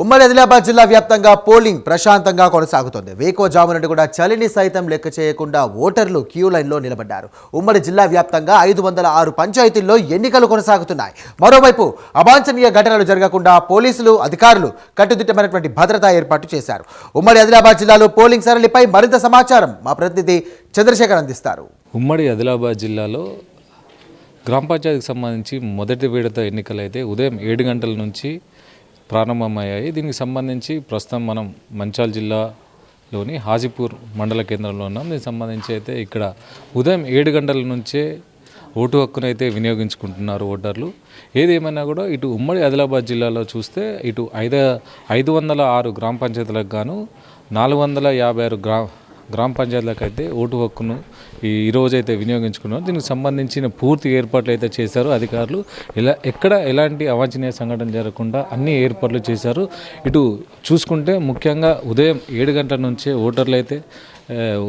ఉమ్మడి ఆదిలాబాద్ జిల్లా వ్యాప్తంగా పోలింగ్ ప్రశాంతంగా కొనసాగుతోంది. వేకోజాము నుండి కూడా చలిని సైతం లెక్క చేయకుండా ఓటర్లు క్యూ లైన్లో నిలబడ్డారు. ఉమ్మడి జిల్లా వ్యాప్తంగా ఐదు వందల ఆరు పంచాయతీల్లో ఎన్నికలు కొనసాగుతున్నాయి. మరోవైపు అవాంఛనీయ ఘటనలు జరగకుండా పోలీసులు అధికారులు కట్టుదిట్టమైనటువంటి భద్రతా ఏర్పాటు చేశారు. ఉమ్మడి ఆదిలాబాద్ జిల్లాలో పోలింగ్ సరళిపై మరింత సమాచారం మా ప్రతినిధి చంద్రశేఖర్ అందిస్తారు. ఉమ్మడి ఆదిలాబాద్ జిల్లాలో గ్రామ పంచాయతీకి సంబంధించి మొదటి విడత ఎన్నికలు అయితే ఉదయం ఏడు గంటల నుంచి ప్రారంభమయ్యాయి. దీనికి సంబంధించి ప్రస్తుతం మనం మంచాల్ జిల్లాలోని హాజీపూర్ మండల కేంద్రంలో ఉన్నాం. దీనికి సంబంధించి అయితే ఇక్కడ ఉదయం ఏడు గంటల నుంచే ఓటు హక్కును అయితే వినియోగించుకుంటున్నారు ఓటర్లు. ఏది ఏమైనా కూడా ఇటు ఉమ్మడి ఆదిలాబాద్ జిల్లాలో చూస్తే ఇటు ఐదు ఐదు వందల ఆరు గ్రామ పంచాయతీలకు గాను నాలుగు వందల యాభై ఆరు గ్రా గ్రామ పంచాయతీలకు అయితే ఓటు హక్కును ఈ ఈరోజు అయితే వినియోగించుకున్నారు దీనికి సంబంధించిన పూర్తి ఏర్పాట్లు అయితే చేశారు. అధికారులు ఇలా ఎక్కడ ఎలాంటి అవాంఛనీయ సంఘటన జరగకుండా అన్ని ఏర్పాట్లు చేశారు. ఇటు చూసుకుంటే ముఖ్యంగా ఉదయం ఏడు గంటల నుంచే ఓటర్లు అయితే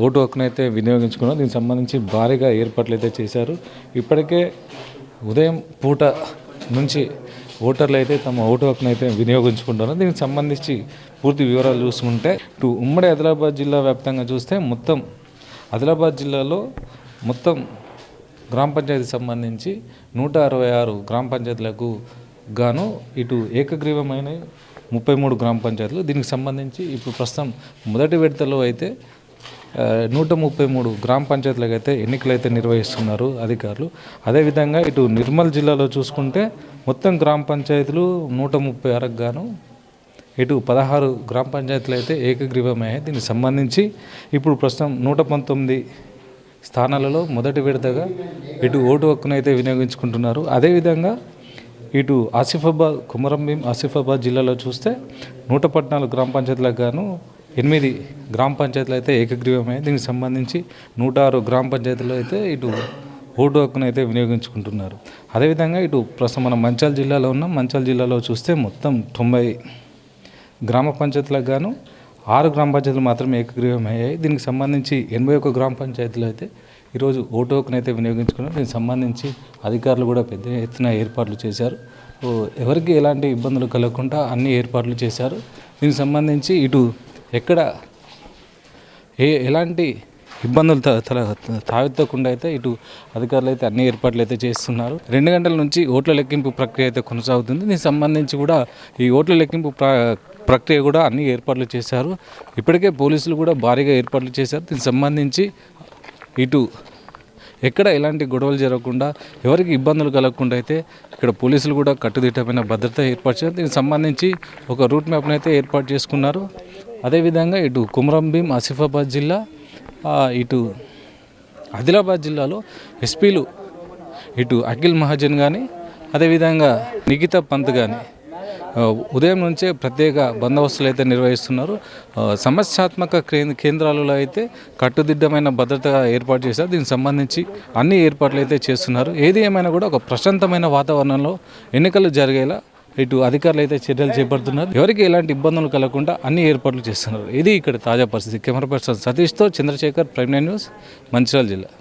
ఓటు హక్కును అయితే వినియోగించుకున్నారు దీనికి సంబంధించి భారీగా ఏర్పాట్లు అయితే చేశారు. ఇప్పటికే ఉదయం పూట నుంచి ఓటర్లు అయితే తమ ఓటు హక్కును అయితే వినియోగించుకుంటున్నారు. దీనికి సంబంధించి పూర్తి వివరాలు చూసుకుంటే ఇటు ఉమ్మడి ఆదిలాబాద్ జిల్లా వ్యాప్తంగా చూస్తే మొత్తం ఆదిలాబాద్ జిల్లాలో మొత్తం గ్రామ పంచాయతీ సంబంధించి నూట అరవై ఆరు గ్రామ పంచాయతీలకు గాను ఇటు ఏకగ్రీవమైన ముప్పై మూడు గ్రామ పంచాయతీలు. దీనికి సంబంధించి ఇప్పుడు ప్రస్తుతం మొదటి విడతలో అయితే నూట ముప్పై మూడు గ్రామ పంచాయతీలకు అయితే ఎన్నికలు అయితే నిర్వహిస్తున్నారు అధికారులు. అదేవిధంగా ఇటు నిర్మల్ జిల్లాలో చూసుకుంటే మొత్తం గ్రామ పంచాయతీలు నూట ముప్పై ఆరుకు గాను ఇటు పదహారు గ్రామ పంచాయతీలు అయితే ఏకగ్రీవమయ్యాయి. దీనికి సంబంధించి ఇప్పుడు ప్రస్తుతం నూట పంతొమ్మిది స్థానాలలో మొదటి విడతగా ఇటు ఓటు హక్కును అయితే వినియోగించుకుంటున్నారు. అదేవిధంగా ఇటు ఆసిఫాబాద్ కుమరంభీం ఆసిఫాబాద్ జిల్లాలో చూస్తే నూట పద్నాలుగు గ్రామ పంచాయతీలకు గాను ఎనిమిది గ్రామ పంచాయతీలు అయితే ఏకగ్రీవమయ్యాయి దీనికి సంబంధించి నూట ఆరు గ్రామ పంచాయతీలు అయితే ఇటు ఓటు హక్కును అయితే వినియోగించుకుంటున్నారు. అదేవిధంగా ఇటు ప్రస్తుతం మన మంచాల జిల్లాలో ఉన్న మంచాల్ జిల్లాలో చూస్తే మొత్తం తొంభై గ్రామ పంచాయతీలకు గాను ఆరు గ్రామ పంచాయతీలు మాత్రమే ఏకగ్రీవం అయ్యాయి. దీనికి సంబంధించి ఎనభై ఒక్క గ్రామ పంచాయతీలు అయితే ఈరోజు ఓటు హక్కును అయితే వినియోగించుకున్నారు. దీనికి సంబంధించి అధికారులు కూడా పెద్ద ఎత్తున ఏర్పాట్లు చేశారు. ఎవరికి ఎలాంటి ఇబ్బందులు కలగకుండా అన్ని ఏర్పాట్లు చేశారు. దీనికి సంబంధించి ఇటు ఎక్కడ ఏ ఎలాంటి ఇబ్బందులు త- తల తావెత్తకుండా అయితే ఇటు అధికారులు అయితే అన్ని ఏర్పాట్లు అయితే చేస్తున్నారు. రెండు గంటల నుంచి ఓట్ల లెక్కింపు ప్రక్రియ అయితే కొనసాగుతుంది. దీనికి సంబంధించి కూడా ఈ ఓట్ల లెక్కింపు ప్ర ప్రక్రియ కూడా అన్ని ఏర్పాట్లు చేశారు. ఇప్పటికే పోలీసులు కూడా భారీగా ఏర్పాట్లు చేశారు. దీనికి సంబంధించి ఇటు ఎక్కడ ఎలాంటి గొడవలు జరగకుండా ఎవరికి ఇబ్బందులు కలగకుండా అయితే ఇక్కడ పోలీసులు కూడా కట్టుదిట్టమైన భద్రత ఏర్పాటు చేయాలి దీనికి సంబంధించి ఒక రూట్ మ్యాప్ని అయితే ఏర్పాటు చేసుకున్నారు. అదేవిధంగా ఇటు కుమరంభీం ఆసిఫాబాద్ జిల్లా ఇటు ఆదిలాబాద్ జిల్లాలో ఎస్పీలు ఇటు అఖిల్ మహాజన్ కానీ అదేవిధంగా నిఖిత పంత్ కానీ ఉదయం నుంచే ప్రత్యేక బందోబస్తులు అయితే నిర్వహిస్తున్నారు. సమస్యాత్మక కేంద్రాలలో అయితే కట్టుదిట్టమైన భద్రత ఏర్పాటు చేశారు. దీనికి సంబంధించి అన్ని ఏర్పాట్లు అయితే చేస్తున్నారు. ఏది ఏమైనా కూడా ఒక ప్రశాంతమైన వాతావరణంలో ఎన్నికలు జరిగేలా ఇటు అధికారులు అయితే చర్యలు చేపడుతున్నారు. ఎవరికి ఎలాంటి ఇబ్బందులు కలగకుండా అన్ని ఏర్పాట్లు చేస్తున్నారు. ఇది ఇక్కడ తాజా పరిస్థితి. కెమెరా పర్సన్ సతీష్తో చంద్రశేఖర్ ప్రైమ్ న్యూస్ మంచిర్యాల జిల్లా.